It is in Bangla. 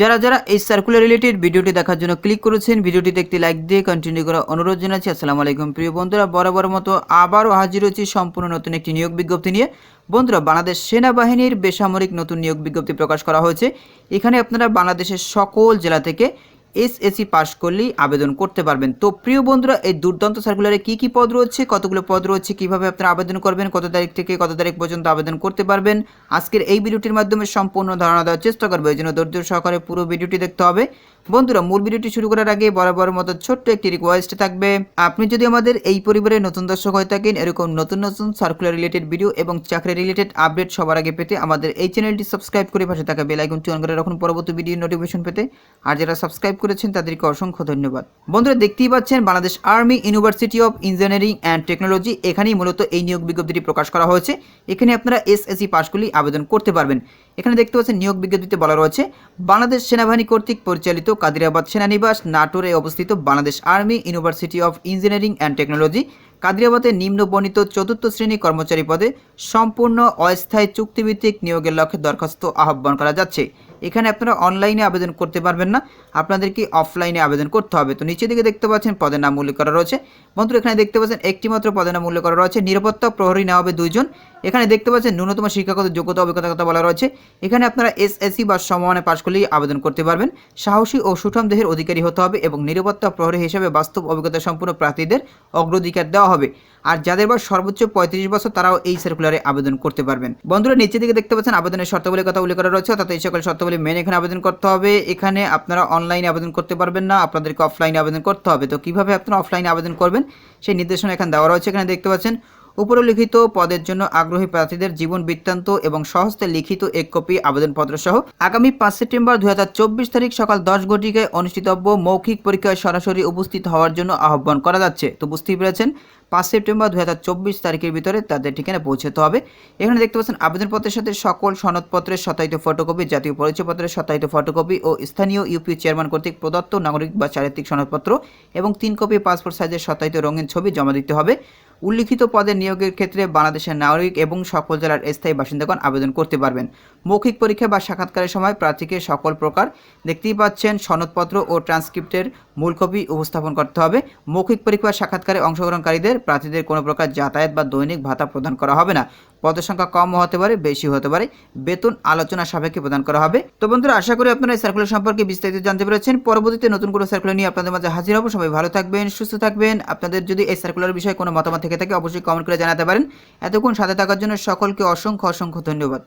যারা যারা এই সার্কুলার রিলেটেড ভিডিওটি দেখার জন্য ক্লিক করেছেন, ভিডিওটিতে একটি লাইক দিয়ে কন্টিনিউ করার অনুরোধ জানাচ্ছি। আসসালামু আলাইকুম প্রিয় বন্ধুরা, বরাবর মতো আবারও হাজির হয়েছি সম্পূর্ণ নতুন একটি নিয়োগ বিজ্ঞপ্তি নিয়ে। বন্ধুরা, বাংলাদেশ সেনাবাহিনীর বেসামরিক নতুন নিয়োগ বিজ্ঞপ্তি প্রকাশ করা হয়েছে। এখানে আপনারা বাংলাদেশের সকল জেলা থেকে এসএসসি পাশ করলেই আবেদন করতে পারবেন। তো প্রিয় বন্ধুরা, এই দুর্দান্ত সার্কুলারে কি কি পদ রয়েছে, কতগুলো পদ রয়েছে, কীভাবে আপনারা আবেদন করবেন, কত তারিখ থেকে কত তারিখ পর্যন্ত আবেদন করতে পারবেন, আজকের এই ভিডিওটির মাধ্যমে সম্পূর্ণ ধারণা দেওয়ার চেষ্টা করব। এই জন্য ধৈর্য সহকারে পুরো ভিডিওটি দেখতে হবে। বন্ধুরা, মূল ভিডিওটি শুরু করার আগে বরাবর মতো ছোট্ট একটি রিকোয়েস্ট থাকবে। আপনি যদি আমাদের এই পরিবারের নতুন দর্শক হয়ে থাকেন, এরকম নতুন নতুন সার্কুলার রিলেটেড ভিডিও এবং চাকরি রিলেটেড আপডেট সবার আগে পেতে আমাদের এই চ্যানেলটি সাবস্ক্রাইব করে পাশে থাকা বেল আইকনটি অন করে রাখুন পরবর্তী ভিডিও নোটিফিকেশন পেতে। আর যারা সাবস্ক্রাইব করেছেন তাদেরকে অসংখ্য ধন্যবাদ। বন্ধুরা, দেখতেই পাচ্ছেন Bangladesh army, university of engineering and technology, এখানেই মূলত এই নিয়োগ বিজ্ঞপ্তিটি প্রকাশ করা হয়েছে। এখানে আপনারা এসএসসি পাশ করলেই আবেদন করতে পারবেন। এখানে দেখতে পাচ্ছেন নিয়োগ বিজ্ঞপ্তিতে বলা রয়েছে, বাংলাদেশ সেনাবাহিনী কর্তৃক পরিচালিত কাদিরাবাদ সেনানিবাস, নাটোরে অবস্থিত Bangladesh army, university of engineering and technology কাদিরাবাদে নিম্ন বর্ণিত চতুর্থ শ্রেণি কর্মচারী পদে সম্পূর্ণ অস্থায়ী চুক্তিভিত্তিক নিয়োগের লক্ষ্যে দরখাস্ত আহ্বান করা যাচ্ছে। এখানে আপনারা অনলাইনে আবেদন করতে পারবেন না, আপনাদেরকে অফলাইনে আবেদন করতে হবে। তো নিচে দিকে দেখতে পাচ্ছেন, পদের নাম উল্লেখ করা রয়েছে। বন্ধুরা, এখানে দেখতে পাচ্ছেন একটি মাত্র পদের নাম উল্লেখ করা রয়েছে। নিরাপত্তা প্রহরী নেওয়া হবে দুইজন। এখানে দেখতে পাচ্ছেন ন্যূনতম শিক্ষাগত যোগ্যতা অভিজ্ঞতার কথা বলা রয়েছে। এখানে আপনারা এসএসসি বা সমমানে পাশ করলেই আবেদন করতে পারবেন। সাহসী ও সুঠাম দেহের অধিকারী হতে হবে এবং নিরাপত্তা প্রহরী হিসেবে বাস্তব অভিজ্ঞতা সম্পূর্ণ প্রার্থীদের অগ্রাধিকার দেওয়া হবে। আর যাদের বয়স সর্বোচ্চ পঁয়ত্রিশ বছর, তারাও এই সার্কুলারে আবেদন করতে পারবেন। বন্ধুরা নিচের দিকে দেখতে পাচ্ছেন আবেদনের শর্তাবলীর কথা উল্লেখ করা রয়েছে, অর্থাৎ এই সকল শর্তাবলী মেনে এখানে আবেদন করতে হবে। এখানে আপনারা অনলাইনে আবেদন করতে পারবেন না, আপনাদেরকে অফলাইনে আবেদন করতে হবে। তো কীভাবে আপনারা অফলাইনে আবেদন করবেন? সেই নির্দেশনা এখানে দেওয়া রয়েছে। এখানে দেখতে পাচ্ছেন উপরোল্লিখিত পদের জন্য আগ্রহী প্রার্থীদের জীবন বৃত্তান্ত এবং সহস্তে লিখিত এক কপি আবেদনপত্র সহ আগামী পাঁচ সেপ্টেম্বর দুই হাজার চব্বিশ তারিখ সকাল দশ ঘটিকায় অনুষ্ঠিতব্য মৌখিক পরীক্ষায় সরাসরি উপস্থিত হওয়ার জন্য আহ্বান করা যাচ্ছে। তো বুঝতেই পেরেছেন, পাঁচ সেপ্টেম্বর দুই হাজার চব্বিশ তারিখের ভিতরে তাদের ঠিকানা পৌঁছতে হবে। এখানে দেখতে পাচ্ছেন, আবেদনপত্রের সাথে সকল সনদপত্রের সত্যায়িত ফটোকপি, জাতীয় পরিচয়পত্রের সত্যায়িত ফটোকপি ও স্থানীয় ইউপি চেয়ারম্যান কর্তৃক প্রদত্ত নাগরিক বা চারিত্রিক সনদপত্র এবং তিন কপি পাসপোর্ট সাইজের সত্যায়িত রঙিন ছবি জমা দিতে হবে। উল্লিখিত পদে নিয়োগের ক্ষেত্রে বাংলাদেশের নাগরিক এবং সকল জেলার স্থায়ী বাসিন্দাগণ আবেদন করতে পারবেন। মৌখিক পরীক্ষা বা সাক্ষাৎকারের সময় প্রার্থীকে সকল প্রকার দেখতেই পাচ্ছেন সনদপত্র ও ট্রান্সক্রিপ্টের মূল কপি উপস্থাপন করতে হবে। মৌখিক পরীক্ষা সাক্ষাৎকারে অংশগ্রহণকারীদের প্রার্থীদের কোনো প্রকার যাতায়াত বা দৈনিক ভাতা প্রদান করা হবে না। পদের সংখ্যা কম হতে পারে, বেশি হতে পারে। বেতন আলোচনা সাপেক্ষে প্রদান করা হবে। তো বন্ধুরা, আশা করি আপনারা এই সার্কুলার সম্পর্কে বিস্তারিত জানতে পেরেছেন। পরবর্তীতে নতুন কোনো সার্কুলার নিয়ে আপনাদের মাঝে হাজির হব। সবাই ভালো থাকবেন, সুস্থ থাকবেন। আপনাদের যদি এই সার্কুলার বিষয়ে কোনো মতামত থেকে থাকে, অবশ্যই কমেন্ট করে জানাতে পারেন। এতক্ষণ সাথে থাকার জন্য সকলকে অসংখ্য অসংখ্য ধন্যবাদ।